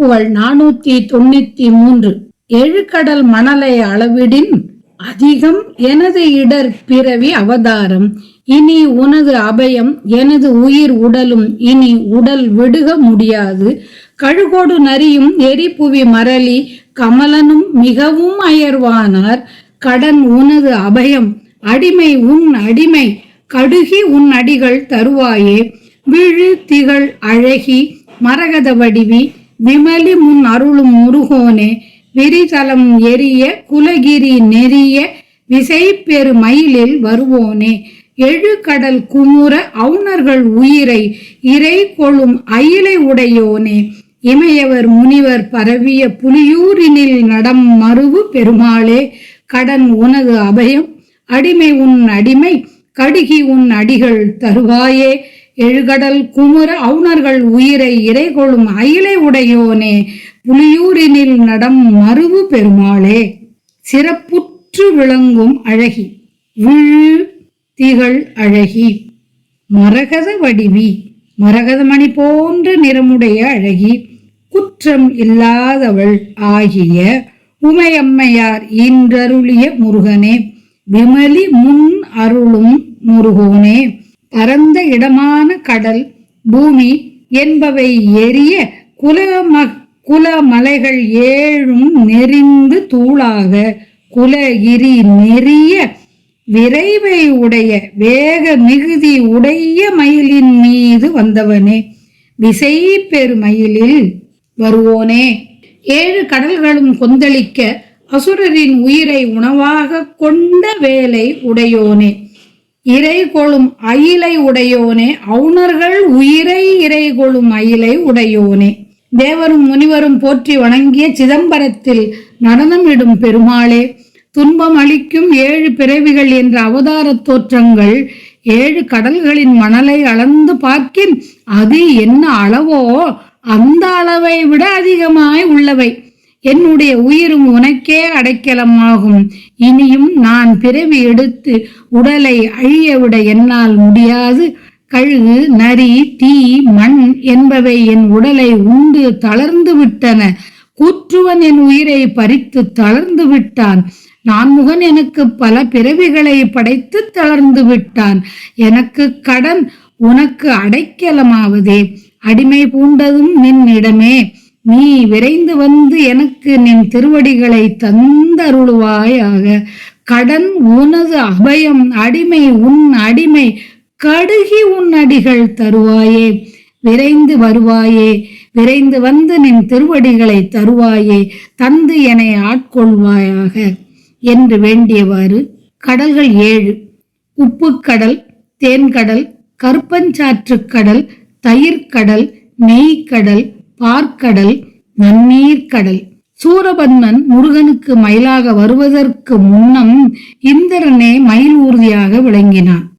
திருப்புகழ் நானூத்தி தொண்ணூத்தி மூன்று. எழுக்கடல் மணலை அளவிடின் அதிகம் எனது இடர் பிறவி அவதாரம். இனி உனது அபயம் எனது உயிர் உடலும் இனி உடல் விடுக முடியாது. கழுகோடு நரியும் எரிப்புவி மரளி கமலனும் மிகவும் அயர்வானார். கடன் உனது அபயம் அடிமை உன் அடிமை கடுகி உன் அடிகள் தருவாயே. விழு திகழ் அழகி மரகத வடிவி விமலி முன் அருளும் முருகோனே விரிதலம் எரிய குலகிரி நெறிய விசை பெரு மயிலில் வருவோனே. எழுகடல் குமுற அவுணர்கள் உயிரை இறை கொள்ளும் அயிலை உடையோனே. இமையவர் முனிவர் பரவிய புலியூரினில் நடம் மருவு பெருமாளே. கடன் உனது அபயம் அடிமை உன் அடிமை கடுகி உன் அடிகள் தருவாயே. எழுகடல் குமுற அவுணர்கள் உயிரை இறைகொள்ளும் அயிலை உடையோனே புலியூரினில் நடம் மருவு பெருமாளே. சிறப்புற்று விளங்கும் அழகி விழு திகழ் அழகி மரகத வடிவி மரகதமணி போன்ற நிறமுடைய அழகி குற்றம் இல்லாதவள் ஆகிய உமையம்மையார் இன்றருளிய முருகனே விமலி முன் அருளும் முருகோனே. பரந்த இடமான கடல் பூமி என்பவை எரிய குலம குலமலைகள் ஏழும் நெறிந்து தூளாக. குலகிரி நெறிய விரைவை உடைய வேக மிகுதி உடைய மயிலின் மீது வந்தவனே. விசை பெருமயிலில் வருவோனே. ஏழு கடல்களும் கொந்தளிக்க அசுரரின் உயிரை உணவாக கொண்ட வேலை உடையோனே. இறை கொள்ளும் அயிலை உடையோனே. அவுணர்கள் உயிரை இறை கொள்ளும் அயிலை உடையோனே. தேவரும் முனிவரும் போற்றி வணங்கிய சிதம்பரத்தில் நடனமிடும் பெருமாளே. துன்பம் அளிக்கும் ஏழு பிறவிகள் என்ற அவதாரத் தோற்றங்கள் ஏழு கடல்களின் மணலை அளந்து பார்க்கின். அது என்ன அளவோ அந்த அளவை விட அதிகமாய் உள்ளவை. என்னுடைய உயிரும் உனக்கே அடைக்கலமாகும். இனியும் நான் பிறவி எடுத்து உடலை அழிய விட என்னால் முடியாது. கழுகு நரி தீ மண் என்பவை என் உடலை உண்டு தளர்ந்து விட்டன. கூற்றுவன் என் உயிரை பறித்து தளர்ந்து விட்டான். நான்முகன் எனக்கு பல பிறவிகளை படைத்து தளர்ந்து விட்டான். எனக்கு கடன் உனக்கு அடைக்கலமாவதே. அடிமை பூண்டதும் நின்னிடமே. நீ விரைந்து வந்து எனக்கு நின் திருவடிகளை தந்தருளுவாயாக கடன் உனது அபயம் அடிமை உன் அடிமை கடுகி உன் அடிகள் தருவாயே. விரைந்து வருவாயே விரைந்து வந்து நின் திருவடிகளை தருவாயே தந்து என்னை ஆட்கொள்வாயாக என்று வேண்டியவாறு கடல்கள் ஏழு. உப்புக்கடல் தேன்கடல் கருப்பஞ்சாற்றுக்கடல் தயிர்க்கடல் நெய்க்கடல் பார்க்கடல் நன்னீர்க்கடல் சூரபன்மன் முருகனுக்கு மயிலாக வருவதற்கு முன்னம் இந்திரனே மயில் ஊர்தியாக விளங்கினான்.